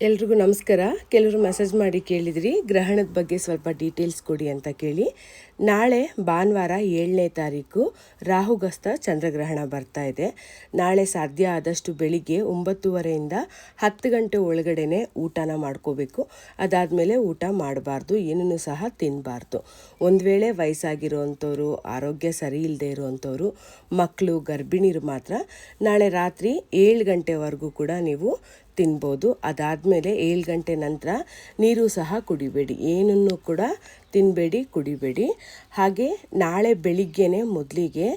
ಎಲ್ರಿಗೂ ನಮಸ್ಕಾರ. ಕೆಲವರು ಮೆಸೇಜ್ ಮಾಡಿ ಕೇಳಿದ್ರಿ, ಗ್ರಹಣದ ಬಗ್ಗೆ ಸ್ವಲ್ಪ ಡೀಟೇಲ್ಸ್ ಕೊಡಿ ಅಂತ ಕೇಳಿ. ನಾಳೆ ಭಾನುವಾರ ಏಳನೇ ತಾರೀಕು ರಾಹುಗಸ್ತ ಚಂದ್ರಗ್ರಹಣ ಬರ್ತಾ ಇದೆ. ನಾಳೆ ಸಾಧ್ಯ ಆದಷ್ಟು ಬೆಳಿಗ್ಗೆ ಒಂಬತ್ತುವರೆಯಿಂದ ಹತ್ತು ಗಂಟೆ ಒಳಗಡೆನೆ ಊಟನ ಮಾಡ್ಕೋಬೇಕು. ಅದಾದಮೇಲೆ ಊಟ ಮಾಡಬಾರ್ದು, ಏನನ್ನು ಸಹ ತಿನ್ನಬಾರ್ದು ಒಂದು ವೇಳೆ ವಯಸ್ಸಾಗಿರೋವಂಥವ್ರು, ಆರೋಗ್ಯ ಸರಿ ಇಲ್ಲದೆ ಇರುವಂಥವ್ರು ಮಕ್ಕಳು ಗರ್ಭಿಣಿಯರು ಮಾತ್ರ ನಾಳೆ ರಾತ್ರಿ ಏಳು ಗಂಟೆವರೆಗೂ ಕೂಡ ನೀವು ತಿನ್ಬೋದು. ಅದಾದಮೇಲೆ ಏಳು ಗಂಟೆ ನಂತರ ನೀರು ಸಹ ಕುಡಿಬೇಡಿ. ಏನನ್ನು ಕೂಡ ತಿನ್ನಬೇಡಿ ಕುಡಿಬೇಡಿ. ಹಾಗೆ ನಾಳೆ ಬೆಳಿಗ್ಗೆನೇ ಮೊದಲಿಗೆ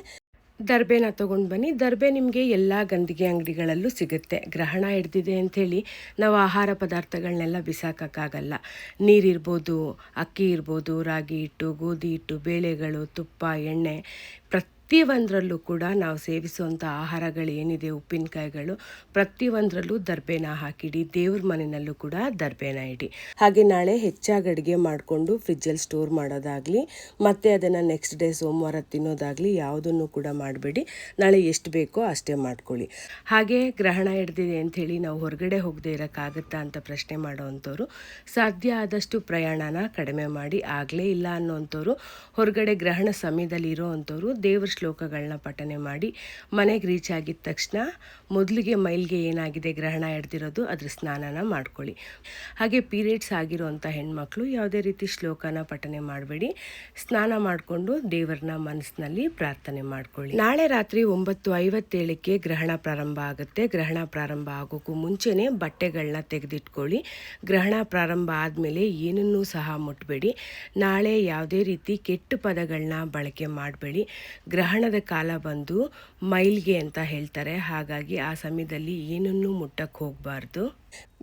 ದರ್ಬೆನ ತೊಗೊಂಡು ಬನ್ನಿ. ದರ್ಬೆ ನಿಮಗೆ ಎಲ್ಲ ಗಂದಿಗೆ ಅಂಗಡಿಗಳಲ್ಲೂ ಸಿಗುತ್ತೆ. ಗ್ರಹಣ ಹಿಡ್ದಿದೆ ಅಂಥೇಳಿ ನಾವು ಆಹಾರ ಪದಾರ್ಥಗಳನ್ನೆಲ್ಲ ಬಿಸಾಕೋಕ್ಕಾಗಲ್ಲ. ನೀರಿರ್ಬೋದು, ಅಕ್ಕಿ ಇರ್ಬೋದು, ರಾಗಿ ಹಿಟ್ಟು ಗೋಧಿ ಹಿಟ್ಟು ಬೇಳೆಗಳು, ತುಪ್ಪ, ಎಣ್ಣೆ ಪ್ರತಿ ಪ್ರತಿಯೊಂದರಲ್ಲೂ ಕೂಡ ನಾವು ಸೇವಿಸುವಂಥ ಆಹಾರಗಳು ಏನಿದೆ, ಉಪ್ಪಿನಕಾಯಿಗಳು, ಪ್ರತಿಯೊಂದರಲ್ಲೂ ದರ್ಬೇನ ಹಾಕಿಡಿ, ದೇವ್ರ ಮನೆಯಲ್ಲೂ ಕೂಡ ದರ್ಬೇನ ಇಡಿ. ಹಾಗೆ ನಾಳೆ ಹೆಚ್ಚಾಗಿ ಅಡುಗೆ ಮಾಡಿಕೊಂಡು ಫ್ರಿಜ್ಜಲ್ಲಿ ಸ್ಟೋರ್ ಮಾಡೋದಾಗಲಿ, ಮತ್ತು ಅದನ್ನು ನೆಕ್ಸ್ಟ್ ಡೇ ಸೋಮವಾರ ತಿನ್ನೋದಾಗಲಿ ಯಾವುದನ್ನು ಕೂಡ ಮಾಡಬೇಡಿ. ನಾಳೆ ಎಷ್ಟು ಬೇಕೋ ಅಷ್ಟೇ ಮಾಡ್ಕೊಳ್ಳಿ. ಹಾಗೆ ಗ್ರಹಣ ಹಿಡ್ದಿದೆ ಅಂಥೇಳಿ ನಾವು ಹೊರಗಡೆ ಹೋಗದೆ ಇರೋಕ್ಕಾಗತ್ತಾ ಅಂತ ಪ್ರಶ್ನೆ ಮಾಡೋವಂಥವ್ರು, ಸಾಧ್ಯ ಆದಷ್ಟು ಪ್ರಯಾಣನ ಕಡಿಮೆ ಮಾಡಿ, ಆಗಲೇ ಇಲ್ಲ ಅನ್ನೋವಂಥವ್ರು, ಹೊರಗಡೆ ಗ್ರಹಣ ಸಮಯದಲ್ಲಿ ಇರೋ ಅಂಥವ್ರು ದೇವ್ರ ಶ್ಲೋಕಗಳನ್ನ ಪಠನೆ ಮಾಡಿ ಮನೆಗೆ ರೀಚ್ ಆಗಿದ ತಕ್ಷಣ ಮೊದಲಿಗೆ ಮೈಲ್ಗೆ ಏನಾಗಿದೆ ಗ್ರಹಣ ಹಿಡ್ದಿರೋದು ಅದ್ರ ಸ್ನಾನನ ಮಾಡ್ಕೊಳ್ಳಿ. ಹಾಗೆ ಪೀರಿಯಡ್ಸ್ ಆಗಿರುವಂಥ ಹೆಣ್ಮಕ್ಳು ಯಾವುದೇ ರೀತಿ ಶ್ಲೋಕನ ಪಠನೆ ಮಾಡಬೇಡಿ. ಸ್ನಾನ ಮಾಡಿಕೊಂಡು ದೇವರನ್ನ ಮನಸ್ಸಿನಲ್ಲಿ ಪ್ರಾರ್ಥನೆ ಮಾಡ್ಕೊಳ್ಳಿ. ನಾಳೆ ರಾತ್ರಿ ಒಂಬತ್ತು ಐವತ್ತೇಳಕ್ಕೆ ಗ್ರಹಣ ಪ್ರಾರಂಭ ಆಗುತ್ತೆ. ಗ್ರಹಣ ಪ್ರಾರಂಭ ಆಗೋಕ್ಕೂ ಮುಂಚೆನೆ ಬಟ್ಟೆಗಳನ್ನ ತೆಗೆದಿಟ್ಕೊಳ್ಳಿ. ಗ್ರಹಣ ಪ್ರಾರಂಭ ಆದಮೇಲೆ ಏನನ್ನೂ ಸಹ ಮುಟ್ಟಬೇಡಿ ನಾಳೆ ಯಾವುದೇ ರೀತಿ ಕೆಟ್ಟ ಪದಗಳನ್ನ ಬಳಕೆ ಮಾಡಬೇಡಿ. ಗ್ರಹಣದ ಕಾಲ ಬಂದು ಮೈಲ್ಗೆ ಅಂತ ಹೇಳ್ತಾರೆ. ಹಾಗಾಗಿ ಆ ಸಮಯದಲ್ಲಿ ಏನನ್ನೂ ಮುಟ್ಟಕ್ಕೆ ಹೋಗಬಾರ್ದು.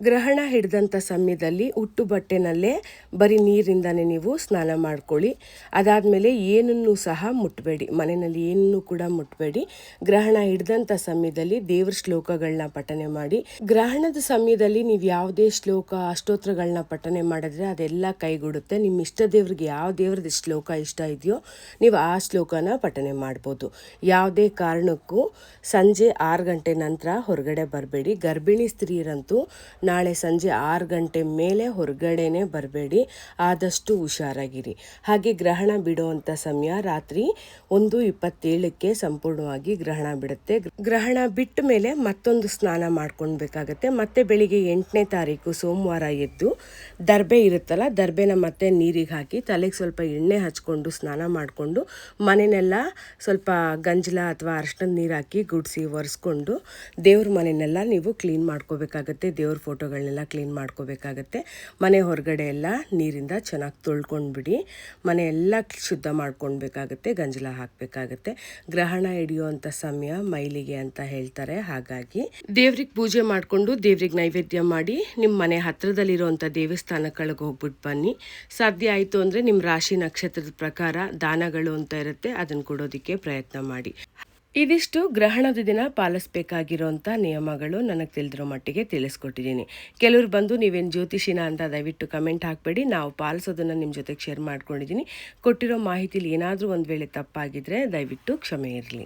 ಗ್ರಹಣ ಹಿಡ್ದಂಥ ಸಮಯದಲ್ಲಿ ಉಟ್ಟು ಬಟ್ಟೆನಲ್ಲೇ ಬರೀ ನೀರಿಂದನೇ ನೀವು ಸ್ನಾನ ಮಾಡ್ಕೊಳ್ಳಿ. ಅದಾದಮೇಲೆ ಏನನ್ನೂ ಸಹ ಮುಟ್ಟಬೇಡಿ ಮನೆಯಲ್ಲಿ ಏನನ್ನೂ ಕೂಡ ಮುಟ್ಟಬೇಡಿ ಗ್ರಹಣ ಹಿಡ್ದಂಥ ಸಮಯದಲ್ಲಿ ದೇವ್ರ ಶ್ಲೋಕಗಳನ್ನ ಪಠನೆ ಮಾಡಿ. ಗ್ರಹಣದ ಸಮಯದಲ್ಲಿ ನೀವು ಯಾವುದೇ ಶ್ಲೋಕ ಅಷ್ಟೋತ್ರಗಳನ್ನ ಪಠನೆ ಮಾಡಿದ್ರೆ ಅದೆಲ್ಲ ಕೈಗೂಡುತ್ತೆ. ನಿಮ್ಮ ಇಷ್ಟ ದೇವ್ರಿಗೆ ಯಾವ ದೇವ್ರದ್ದು ಶ್ಲೋಕ ಇಷ್ಟ ಇದೆಯೋ ನೀವು ಆ ಶ್ಲೋಕನ ಪಠನೆ ಮಾಡ್ಬೋದು. ಯಾವುದೇ ಕಾರಣಕ್ಕೂ ಸಂಜೆ ಆರು ಗಂಟೆ ನಂತರ ಹೊರಗಡೆ ಬರಬೇಡಿ. ಗರ್ಭಿಣಿ ಸ್ತ್ರೀಯರಂತೂ ನಾಳೆ ಸಂಜೆ ಆರು ಗಂಟೆ ಮೇಲೆ ಹೊರಗಡೆನೆ ಬರಬೇಡಿ. ಆದಷ್ಟು ಹುಷಾರಾಗಿರಿ. ಹಾಗೆ ಗ್ರಹಣ ಬಿಡುವಂಥ ಸಮಯ ರಾತ್ರಿ ಒಂದು ಇಪ್ಪತ್ತೇಳಕ್ಕೆ ಸಂಪೂರ್ಣವಾಗಿ ಗ್ರಹಣ ಬಿಡುತ್ತೆ. ಗ್ರಹಣ ಬಿಟ್ಟ ಮೇಲೆ ಮತ್ತೊಂದು ಸ್ನಾನ ಮಾಡ್ಕೊಳ್ಬೇಕಾಗತ್ತೆ. ಮತ್ತೆ ಬೆಳಿಗ್ಗೆ ಎಂಟನೇ ತಾರೀಕು ಸೋಮವಾರ ಎದ್ದು ದರ್ಬೆ ಇರುತ್ತಲ್ಲ, ದರ್ಬೆನ ಮತ್ತೆ ನೀರಿಗೆ ಹಾಕಿ ತಲೆಗೆ ಸ್ವಲ್ಪ ಎಣ್ಣೆ ಹಚ್ಕೊಂಡು ಸ್ನಾನ ಮಾಡಿಕೊಂಡು ಮನೆಯೆಲ್ಲ ಸ್ವಲ್ಪ ಗಂಜಲ ಅಥವಾ ಅರ್ಶಿನದ ನೀರು ಹಾಕಿ ಗುಡಿಸಿ ಒರೆಸ್ಕೊಂಡು ದೇವ್ರ ಮನೆಯನ್ನೆಲ್ಲ ನೀವು ಕ್ಲೀನ್ ಮಾಡ್ಕೋಬೇಕಾಗತ್ತೆ ದೇವ್ರ ಫೋಟೋಗಳನ್ನೆಲ್ಲ ಕ್ಲೀನ್ ಮಾಡ್ಕೋಬೇಕಾಗತ್ತೆ. ಮನೆ ಹೊರಗಡೆ ಎಲ್ಲ ನೀರಿಂದ ಚೆನ್ನಾಗಿ ತೊಳ್ಕೊಂಡ್ಬಿಡಿ. ಮನೆ ಎಲ್ಲ ಶುದ್ಧ ಮಾಡ್ಕೊಳ್ಬೇಕಾಗತ್ತೆ ಗಂಜಲ ಹಾಕಬೇಕಾಗತ್ತೆ. ಗ್ರಹಣ ಹಿಡಿಯುವಂಥ ಸಮಯ ಮೈಲಿಗೆ ಅಂತ ಹೇಳ್ತಾರೆ, ಹಾಗಾಗಿ. ದೇವ್ರಿಗೆ ಪೂಜೆ ಮಾಡಿಕೊಂಡು ದೇವ್ರಿಗೆ ನೈವೇದ್ಯ ಮಾಡಿ ನಿಮ್ಮ ಮನೆ ಹತ್ತಿರದಲ್ಲಿರುವಂಥ ದೇವಸ್ಥಾನಗಳಿಗೆ ಹೋಗ್ಬಿಟ್ಟು ಬನ್ನಿ. ಸಾಧ್ಯ ಆಯಿತು ಅಂದರೆ ನಿಮ್ಮ ರಾಶಿ ನಕ್ಷತ್ರದ ಪ್ರಕಾರ ದಾನಗಳು ಅಂತ ಇರುತ್ತೆ ಅದನ್ನು ಕೊಡೋದಕ್ಕೆ ಪ್ರಯತ್ನ ಮಾಡಿ. ಇದಿಷ್ಟು ಗ್ರಹಣದ ದಿನ ಪಾಲಿಸಬೇಕಾಗಿರುವಂಥ ನಿಯಮಗಳು ನನಗೆ ತಿಳಿದಿರೋ ಮಟ್ಟಿಗೆ ತಿಳಿಸ್ಕೊಟ್ಟಿದ್ದೀನಿ. ಕೆಲವರು ಬಂದು ನೀವೇನು ಜ್ಯೋತಿಷಿನ ಅಂತ ದಯವಿಟ್ಟು ಕಮೆಂಟ್ ಹಾಕಬೇಡಿ. ನಾವು ಪಾಲಿಸೋದನ್ನು ನಿಮ್ಮ ಜೊತೆಗೆ ಶೇರ್ ಮಾಡ್ಕೊಂಡಿದ್ದೀನಿ. ಕೊಟ್ಟಿರೋ ಮಾಹಿತಿಲಿ ಏನಾದರೂ ಒಂದು ವೇಳೆ ತಪ್ಪಾಗಿದ್ದರೆ ದಯವಿಟ್ಟು ಕ್ಷಮೆ ಇರಲಿ.